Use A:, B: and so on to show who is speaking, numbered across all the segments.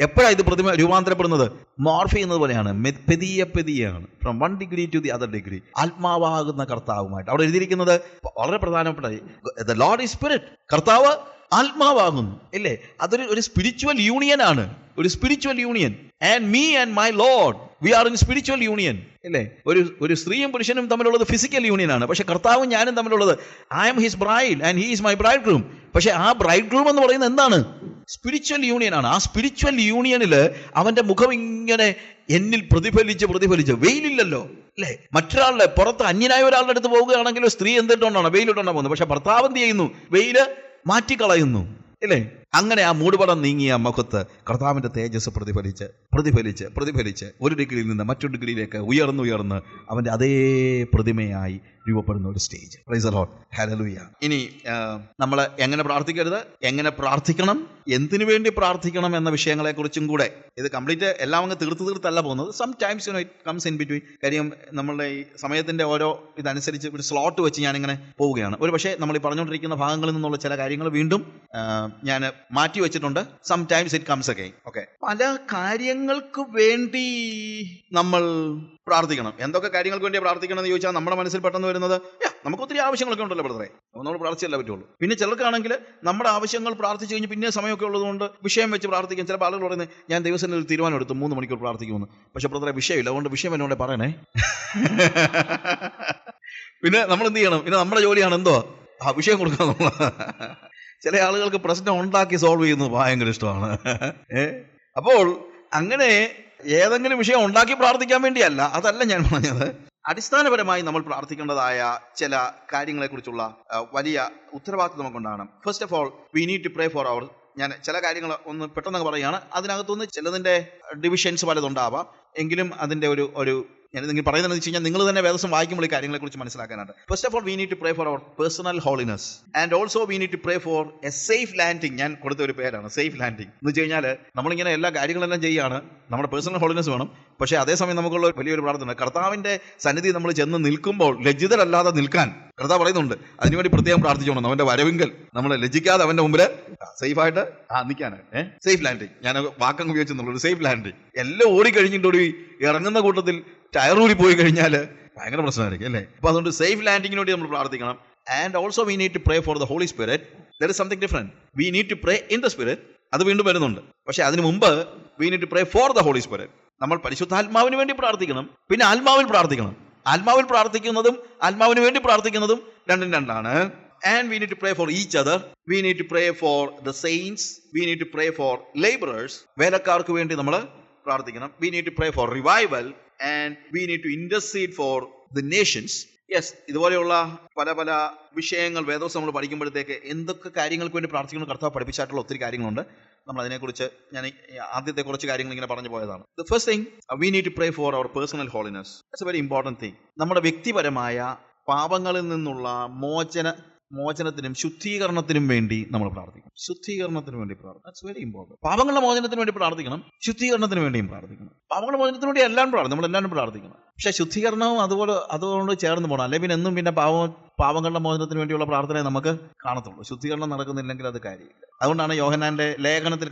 A: എപ്പോഴാണ് ഇത് പ്രതിമ രൂപാന്തരപ്പെടുന്നത്? മോർഫ് ചെയ്യുന്നത് പോലെയാണ്. പെതിയ പെതിയാണ് from one degree to the other degree ആത്മാവാകുന്ന കർത്താവുമായിട്ട്. അവിടെ എഴുതിയിരിക്കുന്നത് വളരെ പ്രധാനപ്പെട്ട ദ ലോർഡ് ഈ സ്പിരിറ്റ് കർത്താവ് ആത്മാവാകുന്നു. ഇല്ലേ? അതൊരു ഒരു സ്പിരിച്വൽ യൂണിയൻ ആണ്. ഒരു spiritual union and me and my lord we are in spiritual union അല്ലേ ഒരു ഒരു സ്ത്രീയും പുരുഷനും തമ്മിലുള്ളത് ഫിസിക്കൽ യൂണിയൻ ആണ്. പക്ഷെ കർത്താവും ഞാനും തമ്മിലുള്ളത് I'm his bride and he is my bridegroom പക്ഷെ ആ ബ്രൈഡ് ഗ്രൂം എന്ന് പറയുന്നത് എന്താണ്? സ്പിരിച്വൽ യൂണിയൻ ആണ്. ആ സ്പിരിച്വൽ യൂണിയനിൽ അവന്റെ മുഖം ഇങ്ങനെ എന്നിൽ പ്രതിഫലിച്ച് പ്രതിഫലിച്ച് വെയിലില്ലല്ലോ അല്ലേ? മറ്റൊരാളുടെ പുറത്ത് അന്യനായ ഒരാളുടെ അടുത്ത് പോവുകയാണെങ്കിൽ സ്ത്രീ എന്തിട്ടുണ്ടാണ് വെയിലിട്ടുണ്ടാ പോകുന്നത്. പക്ഷെ ഭർത്താവ് എന്ത് ചെയ്യുന്നു? വെയിൽ മാറ്റിക്കളയുന്നു അല്ലേ? അങ്ങനെ ആ മൂടുപടം നീങ്ങിയ മുഖത്ത് കർത്താവിന്റെ തേജസ് പ്രതിഫലിച്ച് പ്രതിഫലിച്ച് പ്രതിഫലിച്ച് ഒരു ഡിഗ്രിയിൽ നിന്ന് മറ്റൊരു ഡിഗ്രിയിലേക്ക് ഉയർന്നുയർന്ന് അവന്റെ അതേ പ്രതിമയായി രൂപപ്പെടുന്ന ഒരു സ്റ്റേജ് ലോട്ട് ഹലലുയ ഇനി നമ്മൾ എങ്ങനെ പ്രാർത്ഥിക്കരുത്? എങ്ങനെ പ്രാർത്ഥിക്കണം? എന്തിനു വേണ്ടി പ്രാർത്ഥിക്കണം എന്ന വിഷയങ്ങളെക്കുറിച്ചും കൂടെ. ഇത് കംപ്ലീറ്റ് എല്ലാം അങ്ങ് തീർത്ത് തീർത്തല്ല പോകുന്നത്. Sometimes you know it comes in between കാര്യം നമ്മളുടെ ഈ സമയത്തിന്റെ ഓരോ ഇതനുസരിച്ച് ഒരു സ്ലോട്ട് വെച്ച് ഇങ്ങനെ പോവുകയാണ്. ഒരു പക്ഷേ നമ്മൾ ഈ പറഞ്ഞുകൊണ്ടിരിക്കുന്ന ഭാഗങ്ങളിൽ നിന്നുള്ള ചില കാര്യങ്ങൾ വീണ്ടും ഞാൻ മാറ്റി വെച്ചിട്ടുണ്ട്. Sometimes it comes again okay പല കാര്യങ്ങൾക്ക് വേണ്ടി നമ്മൾ പ്രാർത്ഥിക്കണം. എന്തൊക്കെ കാര്യങ്ങൾക്ക് വേണ്ടി പ്രാർത്ഥിക്കണം എന്ന് ചോദിച്ചാൽ നമ്മുടെ മനസ്സിൽ പെട്ടെന്ന് വരുന്നത് "യാ, നമുക്ക് ഒത്തിരി ആവശ്യങ്ങളൊക്കെ ഉണ്ടല്ലോ ബ്രദറെ. അപ്പോൾ നമ്മൾ പ്രാർത്ഥിച്ചല്ലേ പറ്റുള്ളൂ. പിന്നെ ചിലർക്കാണെങ്കിൽ നമ്മുടെ ആവശ്യങ്ങൾ പ്രാർത്ഥിച്ചു കഴിഞ്ഞ് പിന്നെ സമയമൊക്കെ ഉള്ളതുകൊണ്ട് വിഷയം വെച്ച് പ്രാർത്ഥിക്കും ചിലപ്പോൾ ആളുകൾ പറയുന്നത് ഞാൻ ദിവസം ഒരു തീരുമാനം എടുത്തു മൂന്ന് മണിക്കൂർ പ്രാർത്ഥിക്കുമെന്ന്. പക്ഷെ ബ്രദറെ വിഷയമില്ല. അതുകൊണ്ട് വിഷയം എന്നോട് പറയണേ. പിന്നെ നമ്മൾ എന്ത് ചെയ്യണം? പിന്നെ നമ്മുടെ ജോലിയാണ് എന്തോ ആ വിഷയം കൊടുക്കണം നമ്മൾ ചില ആളുകൾക്ക് പ്രശ്നം ഉണ്ടാക്കി സോൾവ് ചെയ്യുന്നത് ഭയങ്കര ഇഷ്ടമാണ്. അപ്പോൾ അങ്ങനെ ഏതെങ്കിലും വിഷയം ഉണ്ടാക്കി പ്രാർത്ഥിക്കാൻ വേണ്ടിയല്ല. അതല്ല ഞാൻ പറഞ്ഞത്. അടിസ്ഥാനപരമായി നമ്മൾ പ്രാർത്ഥിക്കേണ്ടതായ ചില കാര്യങ്ങളെക്കുറിച്ചുള്ള വലിയ ഉത്തരവാദിത്വം നമുക്കുണ്ടാണ് first of all we need to pray for our ഞാൻ ചില കാര്യങ്ങൾ ഒന്ന് പെട്ടെന്ന് പറയുകയാണ്. അതിനകത്തുനിന്ന് ചിലതിന്റെ ഡിവിഷൻസ് പലതുണ്ടാവാം. എങ്കിലും അതിന്റെ ഒരു ഒരു ഞാൻ നിങ്ങൾ പറയുന്നത് വെച്ച് കഴിഞ്ഞാൽ നിങ്ങൾ തന്നെ വേദസം വായിക്കുമ്പോൾ ഈ കാര്യങ്ങളെ കുറിച്ച് മനസ്സിലാക്കാനായിട്ട് first of all we need to pray for our personal holiness and also we need to pray for a safe landing ഞാൻ കൊടുത്ത ഒരു പേരാണ് സേഫ് ലാൻഡിങ് എന്ന് വെച്ച് കഴിഞ്ഞാൽ നമ്മളിങ്ങനെ എല്ലാ കാര്യങ്ങളെല്ലാം ചെയ്യുകയാണ് നമ്മുടെ പേഴ്സണൽ ഹോളിനെസ് വേണം. പക്ഷേ അതേസമയം നമുക്കുള്ള വലിയൊരു പ്രാർത്ഥന കർത്താവിന്റെ സന്നിധി നമ്മൾ ചെന്ന് നിൽക്കുമ്പോൾ ലജ്ജിതരല്ലാതെ നിൽക്കാൻ കർത്താവ് പറയുന്നുണ്ട് അതിനുവേണ്ടി പ്രത്യേകം പ്രാർത്ഥിച്ചോണം അവന്റെ വരവിങ്കൽ നമ്മൾ ലജിക്കാതെ അവന്റെ മുമ്പിൽ സേഫായിട്ട് ആ നിൽക്കാനാണ് ഏഹ് സേഫ് ലാൻഡിങ് ഞാൻ വാക്കങ്ങ് ഉപയോഗിച്ചെന്നുള്ളൂ. സേഫ് ലാൻഡിങ് എല്ലാം ഓടിക്കഴിഞ്ഞിട്ടൊരു ഇറങ്ങുന്ന കൂട്ടത്തിൽ ടയർ ഊരി പോയി കഴിഞ്ഞാൽ ഭയങ്കര പ്രശ്നമായിരിക്കും അല്ലേ? അപ്പൊ അതുകൊണ്ട് സേഫ് ലാൻഡിങ്ങിന് വേണ്ടി നമ്മൾ പ്രാർത്ഥിക്കണം. And also we need to pray for the Holy Spirit there is something different we need to pray in the spirit അത് വീണ്ടും വരുന്നുണ്ട്. പക്ഷെ അതിന് മുമ്പ് we need to pray for the Holy Spirit നമ്മൾ പരിശുദ്ധാത്മാവിന് വേണ്ടി പ്രാർത്ഥിക്കണം. പിന്നെ ആത്മാവിൽ പ്രാർത്ഥിക്കണം. ആത്മാവിൽ പ്രാർത്ഥിക്കുന്നതും ആത്മാവിന് വേണ്ടി പ്രാർത്ഥിക്കുന്നതും രണ്ടും രണ്ടാണ്. And we need to pray for each other we need to pray for the saints we need to pray for labourers വേലക്കാർക്ക് വേണ്ടി നമ്മൾ പ്രാർത്ഥിക്കണം. We need to pray for revival and we need to intercede for the nations yes ഇതുപോലെയുള്ള പല പല വിഷയങ്ങൾ വേദോസ് നമ്മൾ പഠിക്കുമ്പോഴത്തേക്ക് എന്തൊക്കെ കാര്യങ്ങൾക്ക് വേണ്ടി പ്രാർത്ഥിക്കണം കർത്താവ് പഠിപ്പിച്ചായിട്ടുള്ള ഒത്തിരി കാര്യങ്ങളുണ്ട്. നമ്മൾ അതിനെക്കുറിച്ച് ഞാൻ ആദ്യത്തെ കുറച്ച് കാര്യങ്ങൾ ഇങ്ങനെ പറഞ്ഞു പോയതാണ്. The first thing we need to pray for our personal holiness it's very important thing നമ്മുടെ വ്യക്തിപരമായ പാപങ്ങളിൽ നിന്നുള്ള മോചന മോചനത്തിനും ശുദ്ധീകരണത്തിനും വേണ്ടി നമ്മൾ പ്രാർത്ഥിക്കണം. ശുദ്ധീകരണത്തിന് വേണ്ടി പ്രാർത്ഥിക്കണം. ദാറ്റ്സ് വെരി ഇമ്പോർട്ടന്റ് പാപങ്ങളുടെ മോചനത്തിന് വേണ്ടി പ്രാർത്ഥിക്കണം. ശുദ്ധീകരണത്തിന് വേണ്ടിയും പ്രാർത്ഥിക്കണം. പാപങ്ങളുടെ മോചനത്തിന് വേണ്ടി എല്ലാം പ്രാർത്ഥിക്കണം. നമ്മൾ എല്ലാവരും പ്രാർത്ഥിക്കണം. പക്ഷെ ശുദ്ധീകരണവും അതുപോലെ അതുകൊണ്ട് ചേർന്ന് പോകണം അല്ലെങ്കിൽ പിന്നെ എന്നും പിന്നെ പാവം പാവങ്ങളുടെ മോചനത്തിന് വേണ്ടിയുള്ള പ്രാർത്ഥനയെ നമുക്ക് കാണത്തുള്ളൂ. ശുദ്ധീകരണം നടക്കുന്നില്ലെങ്കിൽ അത് കാര്യമില്ല. അതുകൊണ്ടാണ് യോഹനാന്റെ ലേഖനത്തിൽ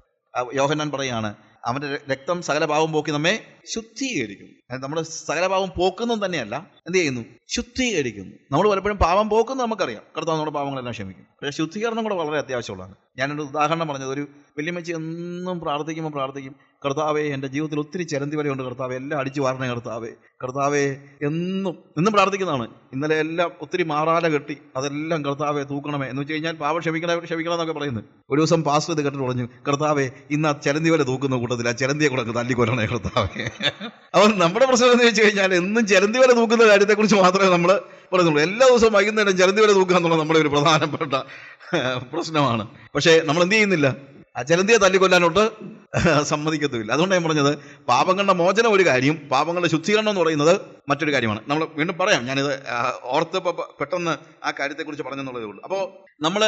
A: യോഹനാൻ പറയാണ് അവന്റെ രക്തം സകല പാവം പോക്കി നമ്മെ ശുദ്ധീകരിക്കും. നമ്മുടെ സകല പാവം പോക്കുന്നതും തന്നെയല്ല എന്ത് ചെയ്യുന്നു? ശുദ്ധീകരിക്കുന്നു. നമ്മൾ പലപ്പോഴും പാവം പോക്കുന്നത് നമുക്കറിയാം. കർത്താവ് നമ്മുടെ പാവങ്ങളെല്ലാം ക്ഷമിക്കും. പക്ഷേ ശുദ്ധീകരണം കൂടെ വളരെ അത്യാവശ്യമുള്ളതാണ്. ഞാനൊരു ഉദാഹരണം പറഞ്ഞത്. ഒരു വല്യമ്മച്ചി എന്നും പ്രാർത്ഥിക്കുമ്പോൾ പ്രാർത്ഥിക്കും കർത്താവെ എന്റെ ജീവിതത്തിൽ ഒത്തിരി ചരന്തി വരെയുണ്ട് കർത്താവെ എല്ലാം അടിച്ചു വാരണേ കർത്താവെ കർത്താവെ എന്നും എന്നും പ്രാർത്ഥിക്കുന്നതാണ്. ഇന്നലെ എല്ലാം ഒത്തിരി മാറാല കെട്ടി അതെല്ലാം കർത്താവെ തൂക്കണമേ. എന്ന് വെച്ച് കഴിഞ്ഞാൽ പാവ ക്ഷമിക്കണേ ക്ഷമിക്കണം എന്നൊക്കെ പറയുന്നത് ഒരു ദിവസം പാസ് ഇത് കേട്ടിട്ട് പറഞ്ഞു കർത്താവെ ഇന്ന് ആ ചരന്തി വരെ തൂക്കുന്ന കൂട്ടത്തിൽ ആ ചരന്തിയെ കൂടെ തല്ലിക്കൊല്ലണേ കർത്താവെ. അപ്പോൾ നമ്മുടെ പ്രശ്നം എന്ന് വെച്ച് കഴിഞ്ഞാൽ എന്നും ചരന്തി വരെ തൂക്കുന്ന കാര്യത്തെക്കുറിച്ച് മാത്രമേ നമ്മൾ പറയുന്നുള്ളൂ എല്ലാ ദിവസവും വൈകുന്നേരം ജലന്തി വരെ തൂക്കുക എന്നുള്ളത് നമ്മുടെ ഒരു പ്രധാനപ്പെട്ട പ്രശ്നമാണ്. പക്ഷേ നമ്മൾ എന്ത് ചെയ്യുന്നില്ല? ആ ജലന്തിയെ തല്ലിക്കൊല്ലാനോട്ട് സമ്മതിക്കത്തുമില്ല. അതുകൊണ്ട് ഞാൻ പറഞ്ഞത് പാപങ്ങളുടെ മോചനം ഒരു കാര്യം പാപങ്ങളുടെ ശുദ്ധീകരണം എന്ന് പറയുന്നത് മറ്റൊരു കാര്യമാണ്. നമ്മൾ വീണ്ടും പറയാം ഞാനിത് ഓർത്ത് പെട്ടെന്ന് ആ കാര്യത്തെക്കുറിച്ച് പറഞ്ഞെന്നുള്ളതേ ഉള്ളൂ. അപ്പോൾ നമ്മൾ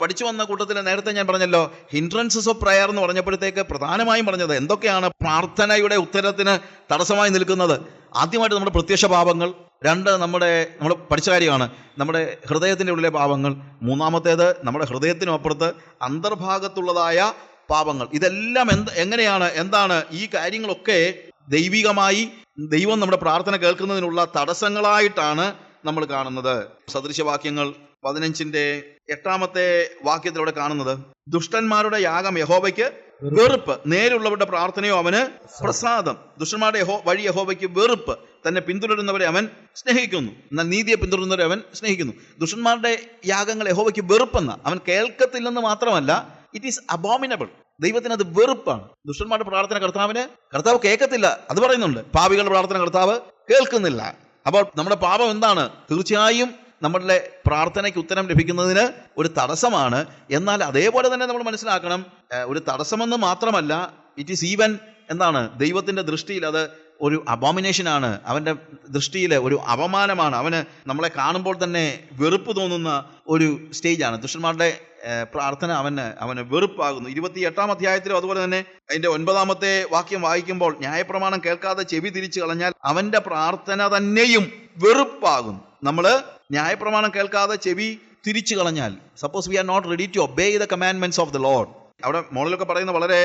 A: പഠിച്ചു വന്ന കൂട്ടത്തിൽ നേരത്തെ ഞാൻ പറഞ്ഞല്ലോ ഹിൻട്രൻസസ് ഓഫ് പ്രയർ എന്ന് പറഞ്ഞപ്പോഴത്തേക്ക് പ്രധാനമായും പറഞ്ഞത് എന്തൊക്കെയാണ് പ്രാർത്ഥനയുടെ ഉത്തരത്തിന് തടസ്സമായി നിൽക്കുന്നത്? ആദ്യമായിട്ട് നമ്മുടെ പ്രത്യക്ഷ പാപങ്ങൾ രണ്ട് നമ്മുടെ നമ്മൾ പഠിച്ച കാര്യമാണ്. നമ്മുടെ ഹൃദയത്തിന്റെ ഉള്ളിലെ പാപങ്ങൾ മൂന്നാമത്തേത് നമ്മുടെ ഹൃദയത്തിനും അപ്പുറത്ത് അന്തർഭാഗത്തുള്ളതായ പാപങ്ങൾ. ഇതെല്ലാം എന്ത് എങ്ങനെയാണ് എന്താണ് ഈ കാര്യങ്ങളൊക്കെ ദൈവികമായി ദൈവം നമ്മുടെ പ്രാർത്ഥന കേൾക്കുന്നതിനുള്ള തടസ്സങ്ങളായിട്ടാണ് നമ്മൾ കാണുന്നത്. സദൃശവാക്യങ്ങൾ പതിനഞ്ചിന്റെ എട്ടാമത്തെ വാക്യത്തിലൂടെ കാണുന്നത് ദുഷ്ടന്മാരുടെ യാഗം യഹോബയ്ക്ക് വെറുപ്പ്. നേരുള്ളവരുടെ പ്രാർത്ഥനയോ അവന് പ്രസാദം. ദുഷ്ടന്മാരുടെ യഹോ വഴി യഹോബയ്ക്ക് വെറുപ്പ്. തന്നെ പിന്തുടരുന്നവരെ അവൻ സ്നേഹിക്കുന്നു. എന്നാൽ നീതിയെ പിന്തുടരുന്നവരെ അവൻ സ്നേഹിക്കുന്നു. ദുഷ്ടന്മാരുടെ യാഗങ്ങൾ യഹോവയ്ക്ക് വെറുപ്പെന്ന. അവൻ കേൾക്കത്തില്ലെന്ന് മാത്രമല്ല ഇറ്റ് ഈസ് അബോമിനബിൾ ദൈവത്തിന് അത് വെറുപ്പാണ്. ദുഷ്ടന്മാരുടെ പ്രാർത്ഥന കർത്താവിന് കർത്താവ് കേൾക്കത്തില്ല. അത് പറയുന്നുണ്ട്. പാപികളുടെ പ്രാർത്ഥന കർത്താവ് കേൾക്കുന്നില്ല. അപ്പോൾ നമ്മുടെ പാപം എന്താണ്? തീർച്ചയായും നമ്മളുടെ പ്രാർത്ഥനയ്ക്ക് ഉത്തരം ലഭിക്കുന്നതിന് ഒരു തടസ്സമാണ്. എന്നാൽ അതേപോലെ തന്നെ നമ്മൾ മനസ്സിലാക്കണം ഒരു തടസ്സമെന്ന് മാത്രമല്ല ഇറ്റ് ഈസ് ഈവൻ എന്താണ്? ദൈവത്തിന്റെ ദൃഷ്ടിയിൽ അത് ഒരു അബോമിനേഷനാണ്. അവന്റെ ദൃഷ്ടിയിൽ ഒരു അപമാനമാണ്. അവന് നമ്മളെ കാണുമ്പോൾ തന്നെ വെറുപ്പ് തോന്നുന്ന ഒരു സ്റ്റേജാണ്. ദുഷ്ടന്മാരുടെ പ്രാർത്ഥന അവന് അവന് വെറുപ്പാകുന്നു. ഇരുപത്തി എട്ടാം അധ്യായത്തിലും അതുപോലെ തന്നെ അതിന്റെ ഒൻപതാമത്തെ വാക്യം വായിക്കുമ്പോൾ ന്യായപ്രമാണം കേൾക്കാതെ ചെവി തിരിച്ചു കളഞ്ഞാൽ അവന്റെ പ്രാർത്ഥന തന്നെയും വെറുപ്പാകുന്നു. നമ്മൾ ന്യായപ്രമാണം കേൾക്കാതെ ചെവി തിരിച്ചു കളഞ്ഞാൽ suppose we are not ready to obey the commandments of the Lord അവിടെ മോളിലൊക്കെ പറയുന്ന വളരെ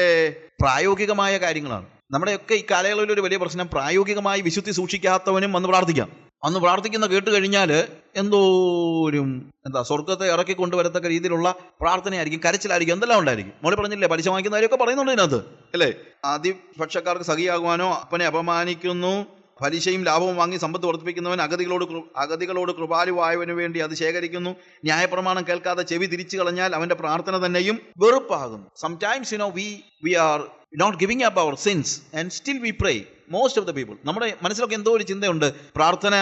A: പ്രായോഗികമായ കാര്യങ്ങളാണ്. നമ്മുടെയൊക്കെ ഈ കാലയളവിൽ ഒരു വലിയ പ്രശ്നം പ്രായോഗികമായി വിശുദ്ധി സൂക്ഷിക്കാത്തവനും വന്ന് പ്രാർത്ഥിക്കാം. അന്ന് പ്രാർത്ഥിക്കുന്ന കേട്ട് കഴിഞ്ഞാൽ എന്തോരും എന്താ സ്വർഗത്തെ ഇറക്കി കൊണ്ടുവരത്തക്ക രീതിയിലുള്ള പ്രാർത്ഥനയായിരിക്കും കരച്ചിലായിരിക്കും എന്തെല്ലാം ഉണ്ടായിരിക്കും? മോളി പറഞ്ഞില്ലേ പലിശ വാങ്ങിക്കുന്നവരെയൊക്കെ പറയുന്നുണ്ട് ഇതിനകത്ത്. അല്ലേ? ആദ്യപക്ഷക്കാർക്ക് സഹിയാകുവാനോ അപ്പനെ അപമാനിക്കുന്നു. പലിശയും ലാഭവും വാങ്ങി സമ്പത്ത് വർദ്ധിപ്പിക്കുന്നവൻ അഗതികളോട് അഗതികളോട് കൃപാലുവായവന് വേണ്ടി അത് ശേഖരിക്കുന്നു. ന്യായപ്രമാണം കേൾക്കാതെ ചെവി തിരിച്ചു കളഞ്ഞാൽ അവന്റെ പ്രാർത്ഥന തന്നെയും വെറുപ്പാകുന്നു. Sometimes you know we we are not giving up our sins and still we pray most of the people നമ്മുടെ മനസ്സിലൊക്കെ എന്തോ ഒരു ചിന്തയുണ്ട്. പ്രാർത്ഥന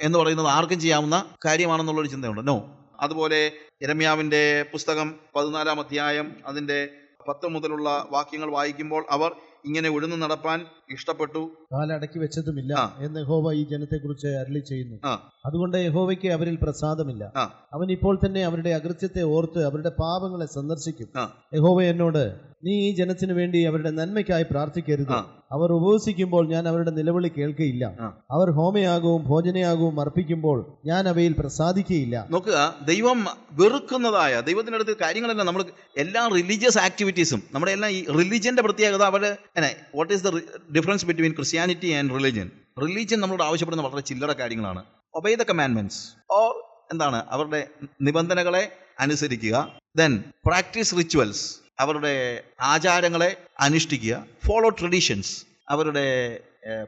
A: എന്ന് പറയുന്നത് ആർക്കും ചെയ്യാവുന്ന കാര്യമാണെന്നുള്ളൊരു ചിന്തയുണ്ട്. നോ അതുപോലെ ഇരമ്യാവിന്റെ പുസ്തകം പതിനാലാം അധ്യായം അതിന്റെ പത്ത് മുതലുള്ള വാക്യങ്ങൾ വായിക്കുമ്പോൾ അവർ ഇങ്ങനെ ഉഴുന്നു നടപ്പാൻ ഇഷ്ടപ്പെട്ടു.
B: കാലടക്കി വെച്ചതുമില്ല എന്ന് യഹോവ ഈ ജനത്തെക്കുറിച്ച് അരളി ചെയ്യുന്നു. അതുകൊണ്ട് യഹോവയ്ക്ക് അവരിൽ പ്രസാദമില്ല. അവൻ ഇപ്പോൾ തന്നെ അവരുടെ അകൃത്യത്തെ ഓർത്ത് അവരുടെ പാപങ്ങളെ സന്ദർശിക്കും. യഹോവ എന്നോട് നീ ഈ ജനത്തിനു വേണ്ടി അവരുടെ നന്മയ്ക്കായി പ്രാർത്ഥിക്കരുത്. അവർ ഉപവസിക്കുമ്പോൾ ഞാൻ അവരുടെ നിലവിളി
A: കേൾക്കുകയില്ല
B: അവർ ഹോമയാകവും ഭോജനയാകവും അർപ്പിക്കുമ്പോൾ ഞാൻ അവയിൽ പ്രസാദിക്കുകയില്ല
A: നോക്കുക ദൈവം വെറുക്കുന്നതായ ദൈവത്തിന്റെ അടുത്ത് കാര്യങ്ങളെല്ലാം നമ്മൾ എല്ലാ റിലീജിയസ് ആക്ടിവിറ്റീസും നമ്മുടെ എല്ലാം ഈ റിലീജിയന്റെ പ്രത്യേകത അവരുടെ what is the difference between Christianity and religion religion നമ്മളോട് ആവശ്യപ്പെടുന്ന വളരെ ചില്ലറ കാര്യങ്ങളാണ്. ഒബൈ ദ കമാൻഡ്മെന്റ്സ് ഓർ എന്താണ്? അവരുടെ നിബന്ധനകളെ അനുസരിക്കുക. ദെൻ പ്രാക്ടീസ് റിച്വൽസ് അവരുടെ ആചാരങ്ങളെ അനുഷ്ഠിക്കുക. ഫോളോ ട്രഡീഷൻസ് അവരുടെ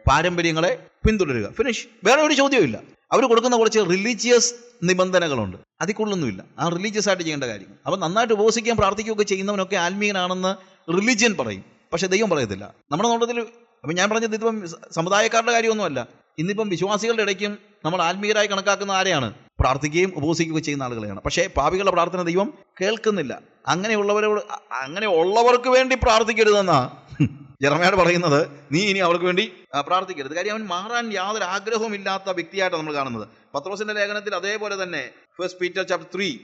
A: പാരമ്പര്യങ്ങളെ പിന്തുടരുക. ഫിനിഷ് വേറെ ഒരു ചോദ്യവും അവർ കൊടുക്കുന്ന കുറച്ച് റിലീജിയസ് നിബന്ധനകളുണ്ട്. അതിൽ കൂടുതലൊന്നുമില്ല. ആ റിലീജിയസ് ആയിട്ട് ചെയ്യേണ്ട കാര്യം അപ്പം നന്നായിട്ട് ഉപവസിക്കാൻ പ്രാർത്ഥിക്കുകയൊക്കെ ചെയ്യുന്നവനൊക്കെ ആത്മീയനാണെന്ന് റിലീജിയൻ പറയും. പക്ഷെ ദൈവം പറയത്തില്ല. നമ്മുടെ നോട്ടത്തിൽ അപ്പം ഞാൻ പറഞ്ഞത് ഇതിപ്പം സമുദായക്കാരുടെ കാര്യമൊന്നുമല്ല. ഇന്നിപ്പം വിശ്വാസികളുടെ ഇടയ്ക്കും നമ്മൾ ആത്മീയരായി കണക്കാക്കുന്ന ആരെയാണ്? പ്രാർത്ഥിക്കുകയും ഉപവസിക്കുകയും ചെയ്യുന്ന ആളുകളെയാണ്. പക്ഷേ പാപികളുടെ പ്രാർത്ഥന ദൈവം കേൾക്കുന്നില്ല. അങ്ങനെയുള്ളവരോട് അങ്ങനെയുള്ളവർക്ക് വേണ്ടി പ്രാർത്ഥിക്കരുതെന്നാ ജർമ്മയാണ് പറയുന്നത്. നീ ഇനി അവർക്ക് വേണ്ടി പ്രാർത്ഥിക്കരുത്. കാര്യം അവൻ മാറാൻ യാതൊരു ആഗ്രഹവും ഇല്ലാത്ത വ്യക്തിയായിട്ടാണ് നമ്മൾ കാണുന്നത്. പത്രോസിന്റെ ലേഖനത്തിൽ അതേപോലെ തന്നെ first Peter chapter three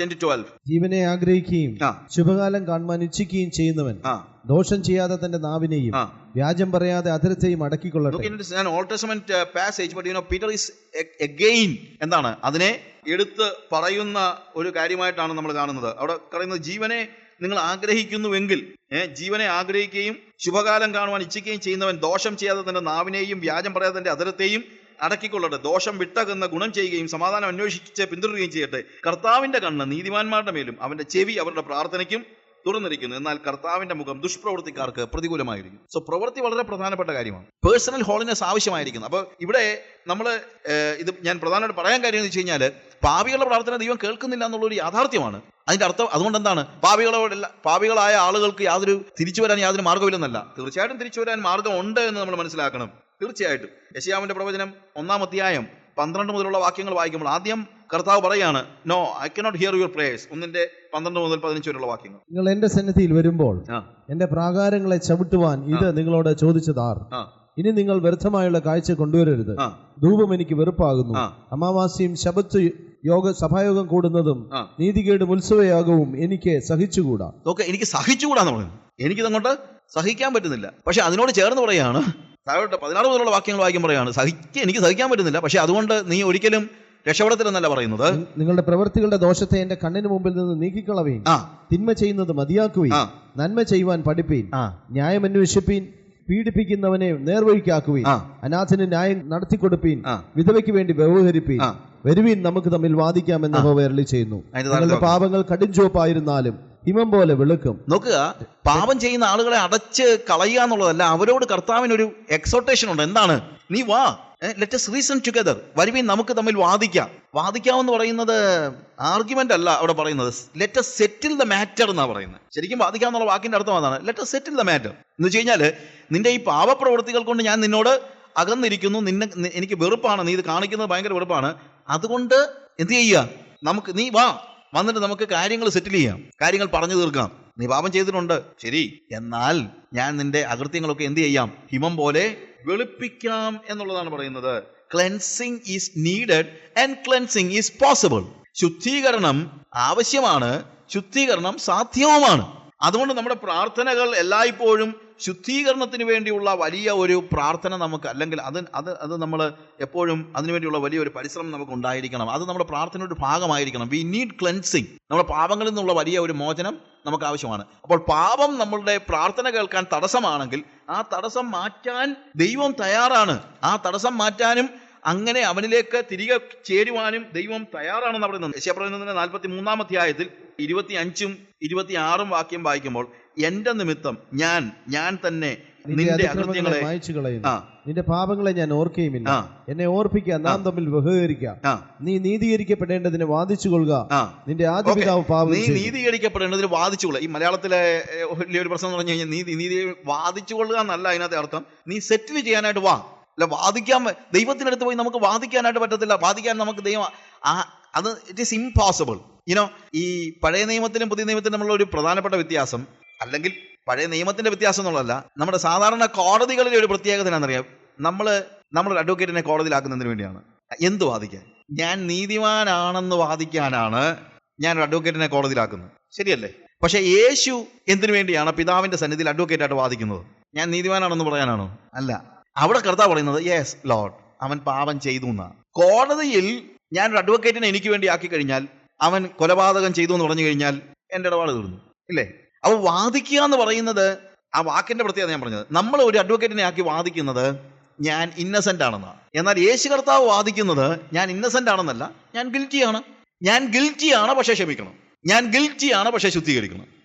A: ten to twelve
B: ജീവനെ ആഗ്രഹിക്കുകയും ശുഭകാലം കാണുവാൻ ഇച്ഛിക്കുകയും ചെയ്യുന്നവൻ ദോഷം ചെയ്യാതെ തന്റെ നാവിനെയും വ്യാജം പറയാതെ അധരത്തെയും അടക്കിക്കൊള്ളട്ടെ.
A: uh, എന്താണ്? അതിനെ എടുത്ത് പറയുന്ന ഒരു കാര്യമായിട്ടാണ് നമ്മൾ കാണുന്നത്. അവിടെ പറയുന്നത് ജീവനെ നിങ്ങൾ ആഗ്രഹിക്കുന്നുവെങ്കിൽ ജീവനെ ആഗ്രഹിക്കുകയും ശുഭകാലം കാണുവാൻ ഇച്ഛിക്കുകയും ചെയ്യുന്നവൻ ദോഷം ചെയ്യാതെ തന്റെ നാവിനെയും വ്യാജം പറയാതെ തന്റെ അതരത്തെയും അടക്കിക്കൊള്ളട്ടെ. ദോഷം വിട്ടകുന്ന ഗുണം ചെയ്യുകയും സമാധാനം അന്വേഷിച്ച് പിന്തുടരുകയും ചെയ്യട്ടെ. കർത്താവിന്റെ കണ്ണ് നീതിമാന്മാരുടെ മേലും അവന്റെ ചെവി അവരുടെ പ്രാർത്ഥനയ്ക്കും തുറന്നിരിക്കുന്നു. എന്നാൽ കർത്താവിന്റെ മുഖം ദുഷ്പ്രവൃത്തിക്കാർക്ക് പ്രതികൂലമായിരിക്കും സോ പ്രവൃത്തി വളരെ പ്രധാനപ്പെട്ട കാര്യമാണ്. പേഴ്സണൽ ഹോളിനെസ് ആവശ്യമായിരിക്കുന്നു. അപ്പോൾ ഇവിടെ നമ്മൾ ഇത് ഞാൻ പ്രധാനമായിട്ട് പറയാൻ കാര്യം എന്ന് വെച്ച് കഴിഞ്ഞാൽ പാപികളുടെ പ്രാർത്ഥന ദൈവം കേൾക്കുന്നില്ല എന്നുള്ളൊരു യാഥാർത്ഥ്യമാണ്. അതിന്റെ അർത്ഥം അതുകൊണ്ട് എന്താണ്? പാപികളോടല്ല പാപികളായ ആളുകൾക്ക് യാതൊരു തിരിച്ചു വരാൻ യാതൊരു മാർഗമില്ലെന്നല്ല തീർച്ചയായിട്ടും തിരിച്ചു വരാൻ മാർഗം ഉണ്ട് എന്ന് നമ്മൾ മനസ്സിലാക്കണം. തീർച്ചയായിട്ടും. യശയാമിന്റെ പ്രവചനം ഒന്നാം അധ്യായം പന്ത്രണ്ട് മുതലുള്ള വാക്യങ്ങൾ വായിക്കുമ്പോൾ ആദ്യം കർത്താവ് പറയാണ് no I cannot hear your prayers ഒന്നിന്റെ പന്ത്രണ്ട് മുതൽ പതിനഞ്ച് വരെയുള്ള വാക്യങ്ങൾ.
B: നിങ്ങൾ എന്റെ സന്നിധിയിൽ വരുമ്പോൾ എന്റെ പ്രാകാരങ്ങളെ ചവിട്ടുവാൻ ഇത് നിങ്ങളോട് ചോദിച്ചതാർ. ഇനി നിങ്ങൾ വ്യർത്ഥമായുള്ള കാഴ്ച കൊണ്ടുവരരുത്. ധൂപം എനിക്ക് വെറുപ്പാകുന്നു. അമാവാസ്യയും ശബത്ത് യോഗ സഭായോഗം കൂടുന്നതും നീതികേടും ഉത്സവയാഗവും എനിക്ക് സഹിച്ചുകൂടാ?
A: നോക്ക് എനിക്ക് സഹിച്ചുകൂടാന്ന് പറയുന്നത് എനിക്കിതങ്ങോട്ട് സഹിക്കാൻ പറ്റുന്നില്ല. പക്ഷെ അതിനോട് ചേർന്ന് പറയാണ് താഴോട്ട് പതിനാറ് മുതലുള്ള വാക്യങ്ങൾ വായിക്കാൻ പറയാണ് സഹിക്ക എനിക്ക് സഹിക്കാൻ പറ്റുന്നില്ല. പക്ഷെ അതുകൊണ്ട് നീ ഒരിക്കലും രക്ഷപ്പെടത്തില്ലെന്നല്ല പറയുന്നത്.
B: നിങ്ങളുടെ പ്രവൃത്തികളുടെ ദോഷത്തെ എന്റെ കണ്ണിന് മുമ്പിൽ നിന്ന് നീക്കിക്കളവീൻ.
A: ആ.
B: തിന്മ ചെയ്യുന്നത് മതിയാക്കുവീൻ. നന്മ ചെയ്യുവാൻ പഠിപ്പീൻ. ന്യായം അന്വേഷിപ്പീൻ. പീഡിപ്പിക്കുന്നവനെ നേർവഴിക്കാക്കുവീൻ.
A: ആ.
B: അനാഥന് ന്യായം നടത്തിക്കൊടുപ്പീൻ.
A: കൊടുപ്പീൻ
B: വിധവയ്ക്ക് വേണ്ടി വ്യവഹരിപ്പീൻ. വരുവീൻ നമുക്ക് തമ്മിൽ വാദിക്കാമെന്ന് എന്ന് അരുളി ചെയ്യുന്നു. പാപങ്ങൾ കടുംചുവപ്പായിരുന്നാലും ഹിമം പോലെ വെളുക്കും.
A: നോക്കുക പാപം ചെയ്യുന്ന ആളുകളെ അടച്ച് കളയുക എന്നുള്ളതല്ല അവരോട് കർത്താവിനൊരു എക്സോട്ടേഷൻ ഉണ്ട്. എന്താണ്? നീ വാ ലെറ്റ് ലെറ്റസ് റീസൺ ടുഗദർ വരുവീൻ നമുക്ക് തമ്മിൽ വാദിക്കാം. വാദിക്കാമെന്ന് പറയുന്നത് ആർഗ്യുമെന്റ് അല്ല അവിടെ പറയുന്നത്. Let let's settle the matter എന്നാണ് പറയുന്നത്. ശരിക്കും വാദിക്കാം എന്നുള്ള വാക്കിന്റെ അർത്ഥം അതാണ്. ലെറ്റസ് സെറ്റിൽ ദ മാറ്റർ എന്ന് വെച്ച് കഴിഞ്ഞാൽ നിന്റെ ഈ പാപപ്രവൃത്തികൾ കൊണ്ട് ഞാൻ നിന്നോട് അകന്നിരിക്കുന്നു. നിന്നെ എനിക്ക് വെറുപ്പാണ്. നീ ഇത് കാണിക്കുന്നത് ഭയങ്കര വെറുപ്പാണ്. അതുകൊണ്ട് എന്ത് ചെയ്യുക? നമുക്ക് നീ വാ. വന്നിട്ട് നമുക്ക് കാര്യങ്ങൾ സെറ്റിൽ ചെയ്യാം. കാര്യങ്ങൾ പറഞ്ഞു തീർക്കാം. നീ പാപം ചെയ്തിട്ടുണ്ട്. ശരി. എന്നാൽ ഞാൻ നിന്റെ അകൃത്യങ്ങളൊക്കെ എന്ത് ചെയ്യാം? ഹിമം പോലെ വെളുപ്പിക്കാം എന്നുള്ളതാണ് പറയുന്നത്. Cleansing is needed and cleansing is possible ശുദ്ധീകരണം ആവശ്യമാണ് ശുദ്ധീകരണം സാധ്യവുമാണ്. അതുകൊണ്ട് നമ്മുടെ പ്രാർത്ഥനകൾ എല്ലായ്പ്പോഴും ശുദ്ധീകരണത്തിന് വേണ്ടിയുള്ള വലിയ ഒരു പ്രാർത്ഥന നമുക്ക് അല്ലെങ്കിൽ അത് അത് അത് നമ്മൾ എപ്പോഴും അതിനുവേണ്ടിയുള്ള വലിയൊരു പരിശ്രമം നമുക്ക് ഉണ്ടായിരിക്കണം. അത് നമ്മുടെ പ്രാർത്ഥനയുടെ ഭാഗമായിരിക്കണം. വി നീഡ് ക്ലെൻസിങ് നമ്മുടെ പാപങ്ങളിൽ നിന്നുള്ള വലിയ ഒരു മോചനം നമുക്ക് ആവശ്യമാണ്. അപ്പോൾ പാപം നമ്മളുടെ പ്രാർത്ഥന കേൾക്കാൻ തടസ്സമാണെങ്കിൽ ആ തടസ്സം മാറ്റാൻ ദൈവം തയ്യാറാണ്. ആ തടസ്സം മാറ്റാനും അങ്ങനെ അവനിലേക്ക് തിരികെ ചേരുവാനും ദൈവം തയ്യാറാണെന്ന് പറയുന്നത് യശയ പറയുന്നതിന്റെ നാൽപ്പത്തി മൂന്നാം അധ്യായത്തിൽ ഇരുപത്തി അഞ്ചും ഇരുപത്തി ആറും വാക്യം വായിക്കുമ്പോൾ എന്റെ നിമിത്തം ഞാൻ ഞാൻ തന്നെ
B: നിന്റെ
A: അകൃത്യങ്ങളെ
B: മായ്ച്ചു കളയുന്നു. നിന്റെ പാപങ്ങളെ ഞാൻ ഓർക്കുകയുമില്ല എന്നെ ഓർപ്പിക്കുക നാം തമ്മിൽ ബഹുകരിക്കാം നീ നീതീകരിക്കപ്പെടേണ്ടതിന് വാദിച്ചു
A: കൊള്ളുക
B: നിന്റെ ആദ്യ. പിതാവ് പാപം
A: നീ നീതീകരിക്കപ്പെടേണ്ടതിന് വാദിച്ചു കൊള്ളുക ഈ മലയാളത്തിലെ ഒരു വലിയൊരു പ്രശ്നം എന്ന് പറഞ്ഞു കഴിഞ്ഞാൽ നീതി നീതി വാദിച്ചു കൊള്ളുക എന്നല്ല അതിനകത്തെ അർത്ഥം. നീ സെറ്റിൽ ചെയ്യാനായിട്ട് വാ. അല്ല വാദിക്കാൻ ദൈവത്തിനടുത്ത് പോയി നമുക്ക് വാദിക്കാനായിട്ട് പറ്റത്തില്ല. വാദിക്കാൻ നമുക്ക് ദൈവം അത് ഇറ്റ് ഈസ് ഇംപോസിബിൾ ഇനോ ഈ പഴയ നിയമത്തിലും പുതിയ നിയമത്തിലും തമ്മിലുള്ള ഒരു പ്രധാനപ്പെട്ട വ്യത്യാസം അല്ലെങ്കിൽ പഴയ നിയമത്തിന്റെ വ്യത്യാസം എന്നുള്ളതല്ല നമ്മുടെ സാധാരണ കോടതികളിലെ ഒരു പ്രത്യേകത എന്നാണെന്നറിയാം നമ്മൾ നമ്മളൊരു അഡ്വക്കേറ്റിനെ കോടതിയിലാക്കുന്നതിന് വേണ്ടിയാണ്. എന്ത് വാദിക്കാൻ? ഞാൻ നീതിമാനാണെന്ന് വാദിക്കാനാണ് ഞാൻ ഒരു അഡ്വക്കേറ്റിനെ കോടതിയിലാക്കുന്നത്. ശരിയല്ലേ? പക്ഷെ യേശു എന്തിനു വേണ്ടിയാണ് പിതാവിന്റെ സന്നിധിയിൽ അഡ്വക്കേറ്റായിട്ട് വാദിക്കുന്നത്? ഞാൻ നീതിമാനാണെന്ന് പറയാനാണോ? അല്ല. അവിടെ കർത്താവ് പറയുന്നത് യെസ് ലോഡ് അവൻ പാപം ചെയ്തു എന്നാ. കോടതിയിൽ ഞാൻ ഒരു അഡ്വക്കേറ്റിനെ എനിക്ക് വേണ്ടി ആക്കി കഴിഞ്ഞാൽ അവൻ കൊലപാതകം ചെയ്തു എന്ന് പറഞ്ഞു കഴിഞ്ഞാൽ എന്റെ ഇടപാട് തീർന്നു. ഇല്ലേ? അപ്പോൾ വാദിക്കുക എന്ന് പറയുന്നത് ആ വാക്കിന്റെ പ്രത്യേകത ഞാൻ പറഞ്ഞത്. നമ്മൾ ഒരു അഡ്വക്കേറ്റിനെ ആക്കി വാദിക്കുന്നത് ഞാൻ ഇന്നസെന്റ് ആണെന്നാണ്. എന്നാൽ യേശു കർത്താവ് വാദിക്കുന്നത് ഞാൻ ഇന്നസെന്റ് ആണെന്നല്ല ഞാൻ ഗിൽറ്റിയാണ് ഞാൻ ഗിൽറ്റിയാണ് പക്ഷേ ക്ഷമിക്കണം. ഞാൻ ഗിൽറ്റിയാണ് പക്ഷേ ശുദ്ധീകരിക്കണം.